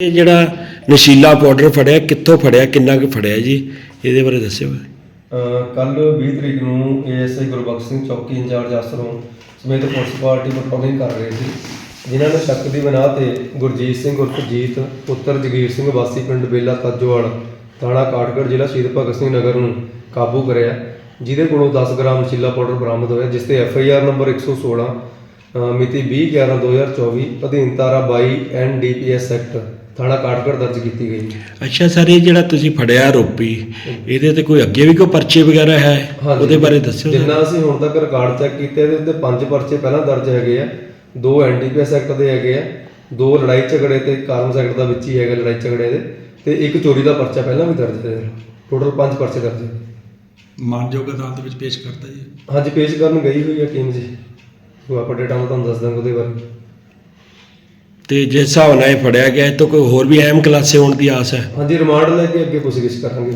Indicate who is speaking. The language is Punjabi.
Speaker 1: ਇਹ ਜਿਹੜਾ ਨਸ਼ੀਲਾ ਪਾਊਡਰ ਫੜਿਆ ਕਿੱਥੋਂ ਫੜਿਆ ਕਿੰਨਾ ਕੁ ਫੜਿਆ ਜੀ? ਇਹਦੇ ਬਾਰੇ ਦੱਸਿਓ।
Speaker 2: ਕੱਲ 20 ਤਰੀਕ ਨੂੰ ਏਐਸਆਈ ਗੁਰਬਖਸ਼ ਸਿੰਘ ਚੌਕੀ ਇੰਚਾਰਜ ਆਸਰੋਂ ਸਮੇਤ ਪੁਲਿਸ ਪਾਰਟੀ ਪੈਟਰੋਲਿੰਗ ਕਰ ਰਹੇ ਸੀ ਜਿਨ੍ਹਾਂ ਨੇ ਸ਼ੱਕ ਦੀ ਬਣਾ ਤੇ ਗੁਰਜੀਤ ਸਿੰਘ ਉਰਫ ਜੀਤ ਪੁੱਤਰ ਜਗੀਰ ਸਿੰਘ ਵਾਸੀ ਪਿੰਡ ਬੇਲਾ ਤਾਜੋਵਾਲ ਥਾਣਾ ਕਾਟਗੜ ਜ਼ਿਲ੍ਹਾ ਸ਼ਹੀਦ ਭਗਤ ਸਿੰਘ ਨਗਰ ਨੂੰ ਕਾਬੂ ਕਰਿਆ ਜਿਹਦੇ ਕੋਲੋਂ 10 ਗ੍ਰਾਮ ਨਸ਼ੀਲਾ ਪਾਊਡਰ ਬਰਾਮਦ ਹੋਇਆ ਜਿਸ ਤੇ ਐਫਆਈਆਰ ਨੰਬਰ 116 ਅ, ਮਿਤੀ 20/11/2024 ਅਧੀਨ ਧਾਰਾ 22 ਐਨਡੀਪੀਐਸ ਐਕਟ ਥਾਣਾ ਕਾਠਗੜ੍ਹ ਦਰਜ ਕੀਤੀ ਗਈ
Speaker 1: ਅੱਛਾ ਸਰ ਇਹ ਜਿਹੜਾ ਤੁਸੀਂ ਫੜਿਆ ਆਰੋਪੀ ਇਹਦੇ ਤੇ ਕੋਈ ਅੱਗੇ ਵੀ ਕੋਈ ਪਰਚੇ ਵਗੈਰਾ ਹੈ?
Speaker 2: ਹਾਂਜੀ।
Speaker 1: ਉਹਦੇ ਬਾਰੇ ਦੱਸਿਓ ਸਰ।
Speaker 2: ਜਿੰਨਾ ਅਸੀਂ ਹੁਣ ਤੱਕ ਰਿਕਾਰਡ ਚੈੱਕ ਕੀਤੇ ਇਹਦੇ ਉੱਤੇ ਪੰਜ ਪਰਚੇ ਪਹਿਲਾਂ ਦਰਜ ਹੈਗੇ ਆ। ਦੋ ਐਨਡੀਪੀਐਸ ਐਕਟ ਦੇ ਹੈਗੇ ਆ ਦੋ ਲੜਾਈ ਝਗੜੇ ਤੇ ਕਾਰਮਸ ਐਕਟ ਦਾ ਵਿੱਚ ਹੀ ਹੈਗਾ ਲੜਾਈ ਝਗੜੇ ਦੇ ਤੇ ਇੱਕ ਚੋਰੀ ਦਾ ਪਰਚਾ ਪਹਿਲਾਂ ਵੀ ਦਰਜ ਹੈ ਟੋਟਲ ਪੰਜ ਪਰਚੇ ਦਰਜ ਹੈ
Speaker 3: ਮਾਨਯੋਗ ਅਦਾਲਤ ਵਿੱਚ ਪੇਸ਼ ਕਰਤਾ ਜੀ।
Speaker 2: ਹਾਂਜੀ ਪੇਸ਼ ਕਰਨ ਗਈ ਹੋਈ ਹੈ ਟੀਮ ਜੀ। ਉਹ ਆਪਾਂ ਡੇਟਾ ਮੈਂ ਤੁਹਾਨੂੰ ਦੱਸ ਦਾਂਗਾ ਉਹਦੇ ਬਾਰੇ।
Speaker 1: ਤੇ ਜਿਸ ਹਿਸਾਬ ਨਾਲ ਇਹ ਫੜਿਆ ਗਿਆ, ਇਹ ਤੋਂ ਕੋਈ ਹੋਰ ਵੀ ਅਹਿਮ ਕਲਾਸੇ ਹੋਣ ਦੀ ਆਸ ਹੈ?
Speaker 2: ਹਾਂਜੀ ਰਿਮਾਂਡ ਲੈ ਕੇ ਅੱਗੇ ਪੁੱਛਗਿੱਛ ਕਰਾਂਗੇ।